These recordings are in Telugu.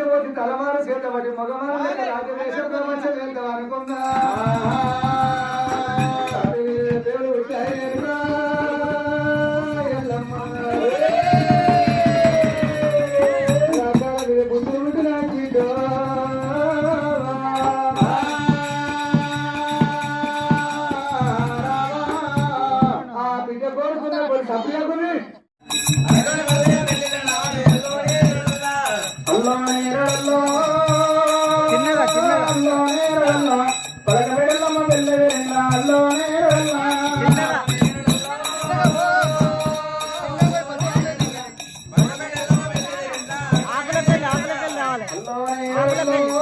మన వికాసవతి తలవారు చేతబడి మగవారు రాజవేషం ప్రపంచం వెళ్తాం అనుకున్నా దేవుడు రావాలి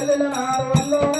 వెళ్ళిన ఆరు వల్ల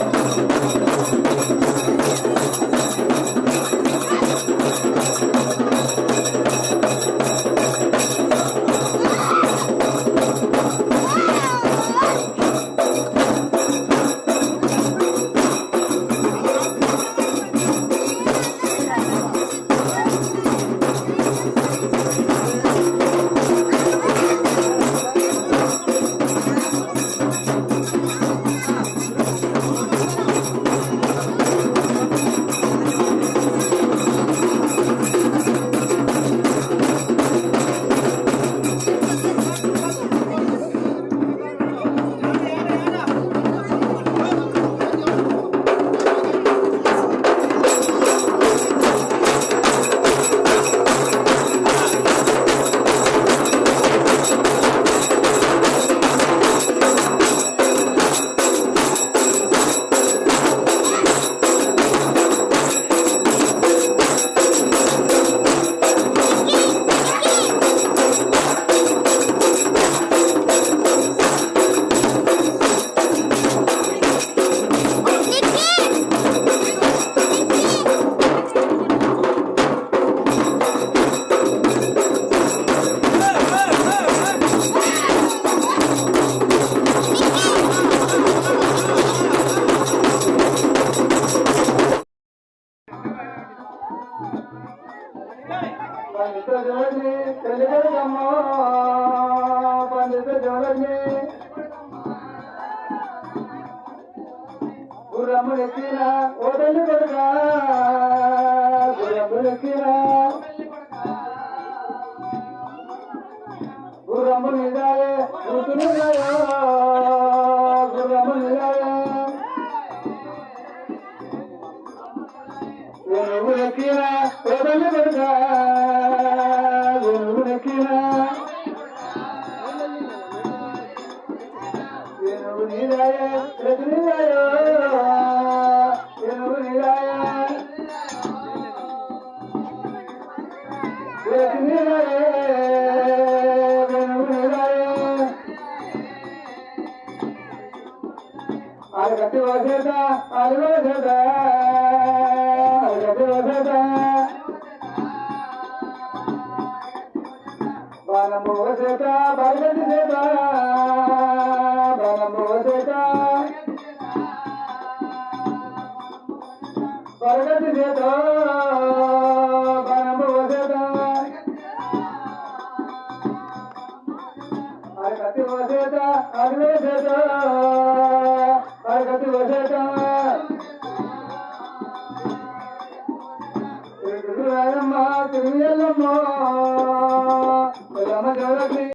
కూర్చోండి. పండిత జోడిని పండిత జోడిని గుర్రములెక్కిన ఓడలు కొడుక గుర్రములెక్కిన గుర్రమునిదాయే కూతురుగాయో గుర్రమునిదాయే ఎనుగులెక్కిన ఓడలు కొడుక అరగతి వసేత అరగతి వసేత బాణము వసేత. బరగతి చేత. బాణము వసేత. బరగతి చేత. బాణము వసేత. అరగతి వసేత అరగతి వసేత అరగతి వసేత.